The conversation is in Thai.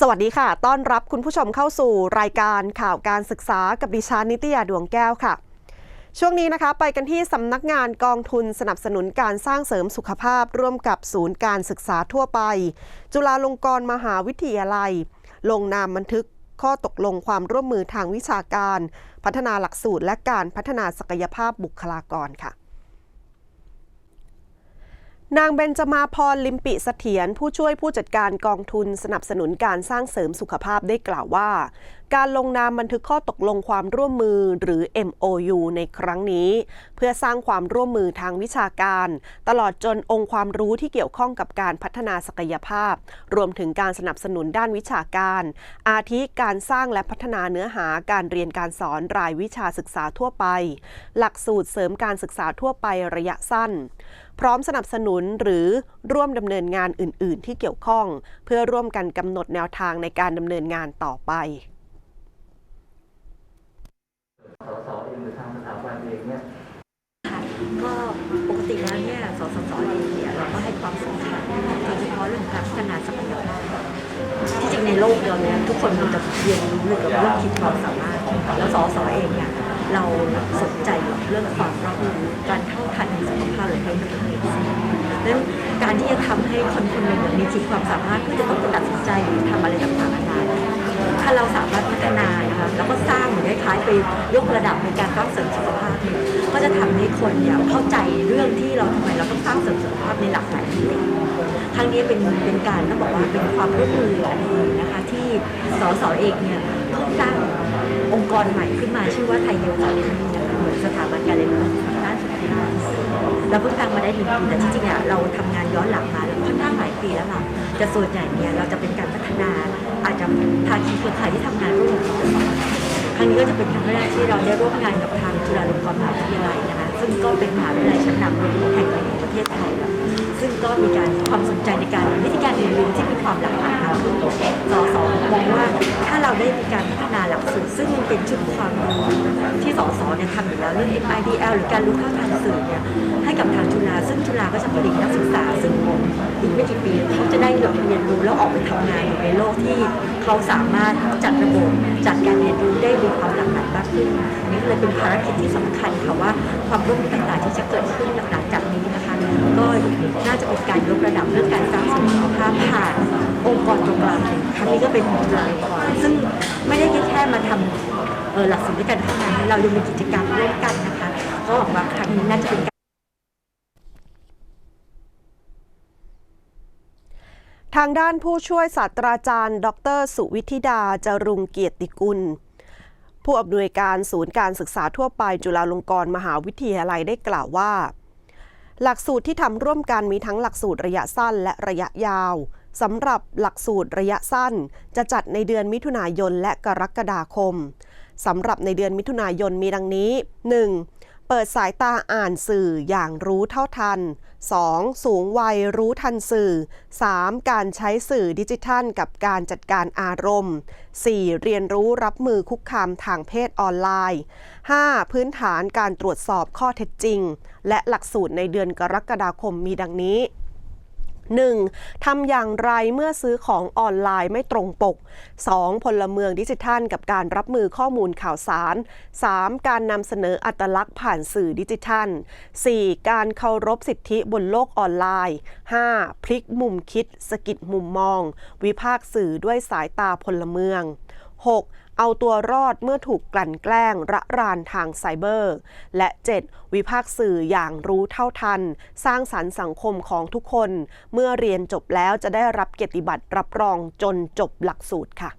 สวัสดีค่ะ ต้อนรับคุณผู้ชมเข้าสู่รายการข่าวการศึกษากับดิฉันนิตยาดวงแก้วค่ะ ช่วงนี้นะคะไปกันที่สำนักงานกองทุนสนับสนุนการสร้างเสริมสุขภาพ ร่วมกับศูนย์การศึกษาทั่วไป จุฬาลงกรณ์มหาวิทยาลัย ลงนามบันทึกข้อตกลงความร่วมมือทางวิชาการ พัฒนาหลักสูตรและการพัฒนาศักยภาพบุคลากรค่ะ นางเบนจมาพรลิมปิเสถียรผู้ช่วยผู้จัดการกองทุนสนับสนุนการสร้างเสริมสุขภาพได้กล่าวว่าการลงนามบันทึกข้อตกลงความร่วมมือหรือ MOU ในครั้งนี้ เพื่อสร้างความร่วมมือทางวิชาการ ตลอดจนองค์ความรู้ที่เกี่ยวข้องกับการพัฒนาศักยภาพ รวมถึงการสนับสนุนด้านวิชาการ อาทิการสร้างและพัฒนาเนื้อหาการเรียนการสอนรายวิชาศึกษาทั่วไป หลักสูตรเสริมการศึกษาทั่วไประยะสั้น พร้อมสนับสนุนหรือร่วมดำเนินงานอื่น ๆ ที่เกี่ยวข้อง เพื่อร่วมกันกำหนดแนวทางในการดำเนินงานต่อไป สสเองหรือทางสถาบันเองเนี่ยค่ะก็ปกติแล้วเนี่ยสสสเองเนี่ยเราก็ให้ความสำคัญโดยเฉพาะเรื่องการพัฒนาศักยภาพที่จริงในโลกเราเนี่ยทุกคนมันจะเรียนรู้เรื่องกับเรื่องคิดความสามารถ แล้วสสเองเนี่ยเราสนใจกับเรื่องความรอบรู้การเท่าทันในสุขภาพหรือเทคโนโลยีแล้วการที่จะทำให้คนคนหนึ่งมีขีดความสามารถเพื่อจะต้องตัดสินใจหรือทำอะไรต่างๆนานาเนี่ยถ้าเราสามารถ ยๆไปยกระดับในการสร้างเสริมสุขภาพเนี่ยก็จะทำให้คนเนี่ยเข้าใจเรื่องที่เราทำไมเราต้องสร้างเสริมสุขภาพในหลากหลายมิติครั้งนี้เป็นเป็นการต้องบอกว่าเป็นความร่วมมืออันหนึงนะคะที่สสเอกเนี่ยเพิ่งสร้งองค์กรใหม่ขึ้นมาชื่อว่าไทยเฮลท์ฟาวเดชั่นนะคะเหมือนสถาบันการเรียนรู้ด้านสุขภาพเราเพิ่งตั้งมาได้หนึ่งปีแต่ที่จริงๆอะเราทำงานย้อนหลังมาแล้วค่อนข้างหลายปีแล้วล่ะแต่ส่วนใหญ่เนี่ยเราจะเป็นการพัฒนาอาจจะภาคีเครือข่ายที่ทำงานร่วมกับ อันนี้ก็จะเป็นครั้งแรกที่เราได้ร่วมงานกับทางจุฬาลงกรณ์มหาวิทยาลัยนะคะ ซึ่งก็เป็นมหาวิทยาลัยชั้นนำแห่งหนึ่งของประเทศไทยซึ่งก็มีการความสนใจในการวิธีการเรียนรู้ที่มีความหลากหลายมากขึ้นสสมองว่า ได้มีการพัฒนาหลักสูตรซึ่งมันเป็นชุดความรู้ที่สสเนี่ยทำอยู่แล้วเรื่อง MIDL หรือการรู้เท่าทันสื่อเนี่ยให้กับทางจุฬาซึ่งจุฬาก็จะผลิตนักศึกษา ซึ่งอีกไม่กี่ปีเขาจะได้เรียนรู้แล้วออกไปทำงานอยู่ในโลกที่เขาสามารถจัดระบบจัดการเรียนรู้ได้มีความหลากหลายมากขึ้นนนี้เลยเป็นภารกิจที่สำคัญค่ะว่าความร่วมมือต่างๆที่จะเกิดขึ้นหลังจากนี้นะคะก็น่าจะเป็นการยกระดับเรื่องการสร้างสมรรถภาพผ่าน องค์กรตรงกลางครั้งนี้ก็เป็นองจุฬาลงกรซึ่งไม่ได้แค่มาทำเออหลักสูตรด้วยกันเท่านั้นเรายังมีกิจกรรมร่วมกันนะคะก็หวังว่าครั้งนี้น่าจะเป็นทางด้านผู้ช่วยศาสตราจารย์ ดร สุวิธิดาจรุงเกียรติกุล ผู้อำนวยการศูนย์การศึกษาทั่วไปจุฬาลงกรณ์มหาวิทยาลัยได้กล่าวว่า หลักสูตรที่ทำร่วมกันมีทั้งหลักสูตรระยะสั้นและระยะยาว สำหรับหลักสูตรระยะสั้น จะจัดในเดือนมิถุนายนและกรกฎาคมสำหรับในเดือนมิถุนายนมีดังนี้ 1. เปิดสายตาอ่านสื่ออย่างรู้เท่าทัน 2. สูงวัยรู้ทันสื่อ 3. การใช้สื่อดิจิทัลกับการจัดการอารมณ์ 4. เรียนรู้รับมือคุกคามทางเพศออนไลน์ 5. พื้นฐานการตรวจสอบข้อเท็จจริง และหลักสูตรในเดือนกรกฎาคมมีดังนี้ 1. ทำอย่างไรเมื่อซื้อของออนไลน์ไม่ตรงปก 2. พลเมืองดิจิทัล กับการรับมือข้อมูลข่าวสาร 3. การนำเสนออัตลักษณ์ผ่านสื่อดิจิทัล 4. การเคารพสิทธิบนโลกออนไลน์ 5. พลิกมุมคิด สกิดมุมมอง วิพากษ์สื่อด้วยสายตาพลเมือง 6. เอาตัวรอดเมื่อถูกกลั่นแกล้งระรานทางไซเบอร์ และ 7. วิพากษ์สื่ออย่างรู้เท่าทัน สร้างสรรค์สังคมของทุกคน เมื่อเรียนจบแล้วจะได้รับเกียรติบัตรรับรองจนจบหลักสูตรค่ะ